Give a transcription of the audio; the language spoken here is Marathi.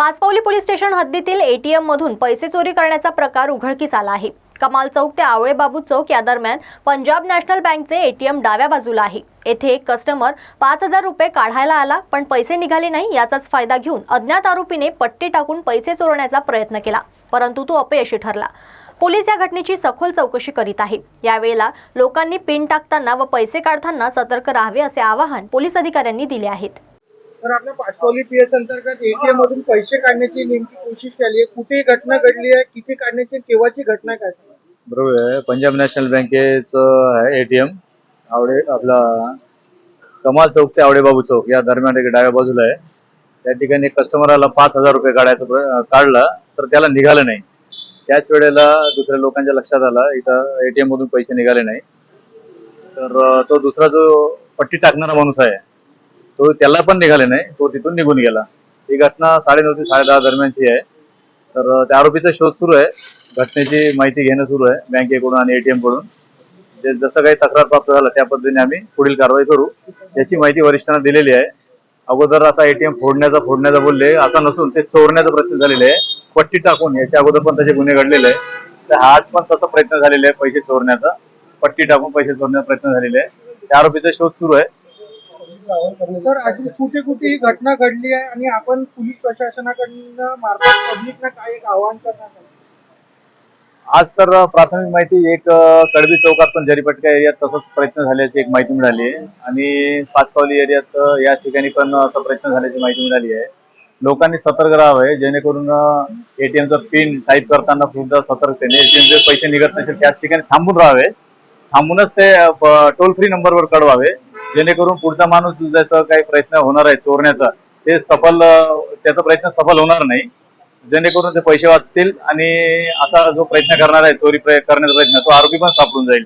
पाचपावली पोलीस स्टेशन हद्दीतील एटीएम मधून पैसे चोरी करण्याचा प्रकार उघडकीस आला आहे. कमाल चौक ते आवळे बाबू चौक या दरम्यान पंजाब नॅशनल बँकचे एटीएम डाव्या बाजूला आहे. येथे एक कस्टमर पाच हजार रुपये काढायला आला पण पैसे निघाले नाही याचाच फायदा घेऊन अज्ञात आरोपीने पट्टी टाकून पैसे चोरण्याचा प्रयत्न केला परंतु तो अपयशी ठरला. पोलीस या घटनेची सखोल चौकशी करीत आहे. यावेळेला लोकांनी पिन टाकताना व पैसे काढताना सतर्क राहावे असे आवाहन पोलीस अधिकाऱ्यांनी दिले आहेत. तर आपल्या पाचपौली पी एस अंतर्गत एटीएम मधून पैसे काढण्याची नेमकी कोशिश केली आहे. कुठे घटना घडली आहे किती काढण्याची केव्हाची घटना काय? बरोबर आहे. पंजाब नॅशनल बँकेचं आहे एटीएम आवडे आपला कमाल चौक ते आवडे बाबू चौक या दरम्यान एक डाव्या बाजूला आहे. त्या ठिकाणी कस्टमरला पाच हजार रुपये काढायचं काढला तर त्याला निघालं नाही. त्याच वेळेला दुसऱ्या लोकांच्या लक्षात आला इथं एटीएम मधून पैसे निघाले नाही. तर तो दुसरा जो पट्टी टाकणारा माणूस आहे तो त्याला पण निघाले नाही. तो तिथून निघून गेला. ही घटना साडेनऊ ते साडेदहा दरम्यानची आहे. तर त्या आरोपीचा शोध सुरू आहे. घटनेची माहिती घेणं सुरू आहे बँकेकडून आणि एटीएमकडून. जे जसं काही तक्रार प्राप्त झाला त्या पद्धतीने आम्ही पुढील कारवाई करू. याची माहिती वरिष्ठांना दिलेली आहे. अगोदर असा एटीएम फोडण्याचा फोडण्याचा बोलले. असा नसून ते चोरण्याचा प्रयत्न झालेले आहे. पट्टी टाकून याच्या अगोदर पण तसे गुन्हे घडलेले आहे. तर आज पण तसा प्रयत्न झालेला आहे पैसे चोरण्याचा. पट्टी टाकून पैसे चोरण्याचा प्रयत्न झालेले आहे. त्या आरोपीचा शोध सुरू आहे. तर अजून कुठे कुठे ही घटना घडली आहे आणि आपण पोलीस प्रशासनाकडनं मार्फत पब्लिकला काय एक आवाहन करणार आज तर प्राथमिक माहिती एक कडबी चौकात पण जरीपटका एरियात तसंच प्रयत्न झाल्याची एक माहिती मिळाली आहे. आणि पाचपावली एरियात या ठिकाणी पण असा प्रयत्न झाल्याची माहिती मिळाली आहे. लोकांनी सतर्क राहावे जेणेकरून एटीएमचा पिन टाईप करताना सुद्धा सतर्कतेने एटीएमचे पैसे निघत नसेल त्याच ठिकाणी थांबून राहावे. थांबूनच ते टोल फ्री नंबरवर कळवावे. जेणेकरून पुढचा माणूस ज्याचा काही प्रयत्न होणार आहे चोरण्याचा ते सफल त्याचा प्रयत्न सफल होणार नाही. जेणेकरून ते पैसे वाचतील आणि असा जो प्रयत्न करणार आहे चोरी प्रय- करण्याचा प्रयत्न तो आरोपी पण सापडून जाईल.